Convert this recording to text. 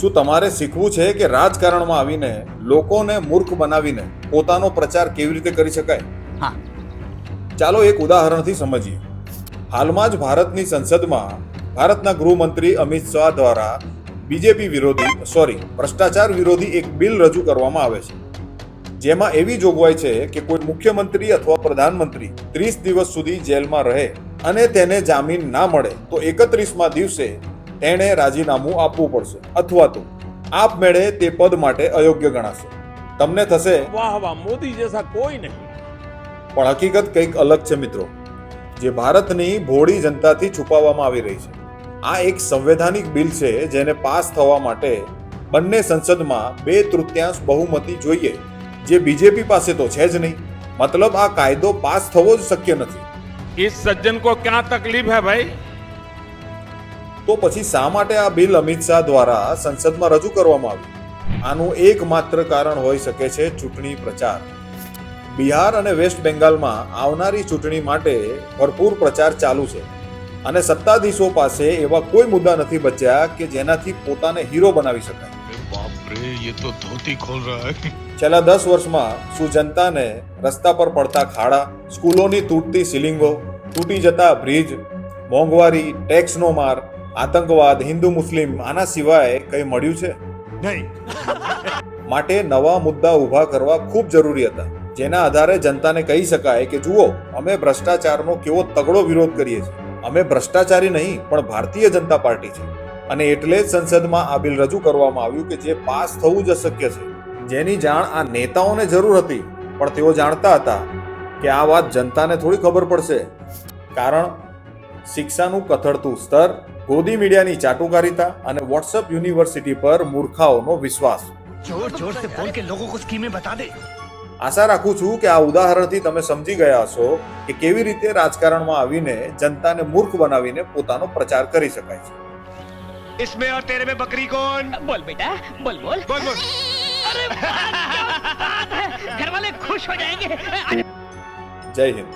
શું તમારે શીખવું છે કે રાજકારણમાં આવીને લોકોને મૂર્ખ બનાવીને પોતાનો પ્રચાર કેવી રીતે કરી શકાય? હા. ચાલો એક ઉદાહરણથી સમજીએ. હાલમાં જ ભારતની સંસદમાં ભારતના ગૃહમંત્રી અમિત શાહ દ્વારા બીજેપી વિરોધી સોરી ભ્રષ્ટાચાર વિરોધી એક બિલ રજૂ કરવામાં આવે છે. જેમાં એવી જોગવાઈ છે કે કોઈ મુખ્યમંત્રી અથવા પ્રધાનમંત્રી ત્રીસ દિવસ સુધી જેલમાં રહે અને તેને જામીન ના મળે તો એકત્રીસમાં દિવસે તેણે રાજીનામું આપવું પડશે અથવા તો આપમેળે તે પદ માટે અયોગ્ય ગણાશે તમને થશે वाह वाह मोदी जैसा कोई नहीं પણ હકીકત કંઈક અલગ છે મિત્રો જે ભારતની ભોળી જનતાથી છુપાવવામાં આવી રહી છે આ એક સંવૈધાનિક બિલ છે જેને પાસ થવા માટે બંને સંસદમાં બે તૃતીયાંશ બહુમતી જોઈએ જે બીજેપી પાસે તો છે જ નહીં મતલબ આ કાયદો પાસ થવો જ શક્ય નથી इस सज्जन को क्या तकलीफ है भाई તો પછી શા માટે આ બિલ અમિત શાહ દ્વારા સંસદમાં રજૂ કરવામાં આવ્યું? આનું એકમાત્ર કારણ હોઈ શકે છે ચૂંટણી પ્રચાર. બિહાર અને વેસ્ટ બેંગાલમાં આવનારી ચૂંટણી માટે ભરપૂર પ્રચાર ચાલુ છે. અને સત્તાધીશો પાસે એવા કોઈ મુદ્દા નથી બચ્યા કે જેનાથી પોતાને હીરો બનાવી શકાય. છેલ્લા દસ વર્ષમાં શું જનતાને રસ્તા પર પડતા ખાડા સ્કૂલોની તૂટતી સિલિંગો તૂટી જતા બ્રિજ મોંઘવારી ટેક્સનો માર આતંકવાદ હિન્દુ મુસ્લિમ આના સિવાય કંઈ મળ્યું છે? નહીં. માટે નવા મુદ્દા ઊભા કરવા ખૂબ જરૂરી હતા. જેના આધારે જનતાને કહી શકાય કે જુઓ અમે ભ્રષ્ટાચારનો કેવો તગડો વિરોધ કરીએ છીએ. અમે ભ્રષ્ટાચારી નહીં પણ ભારતીય જનતા પાર્ટી છે. અને એટલે જ સંસદમાં આ બિલ રજૂ કરવામાં આવ્યું કે જે પાસ થવું જ અશક્ય છે. જેની જાણ આ નેતાઓને જરૂર હતી પણ તેઓ જાણતા હતા કે આ વાત જનતાને થોડી ખબર પડશે. કારણ શિક્ષાનું કથળતું સ્તર ગોદી મીડિયાની ચાટુકારિતા અને વોટ્સઅપ યુનિવર્સિટી પર મૂર્ખાઓનો વિશ્વાસ जोर जोर से बोल के लोगों को स्कीमें बता दे આશા રાખું છું કે આ ઉદાહરણથી તમે સમજી ગયા હશો કે કેવી રીતે રાજકારણમાં આવીને જનતાને મૂર્ખ બનાવીને પોતાનો પ્રચાર કરી શકાય છે इसमें और तेरे में बकरी कौन बोल बेटा बोल बोल बोल बोल अरे वाह, क्या बात है घर वाले खुश हो जाएंगे જય હિન્દ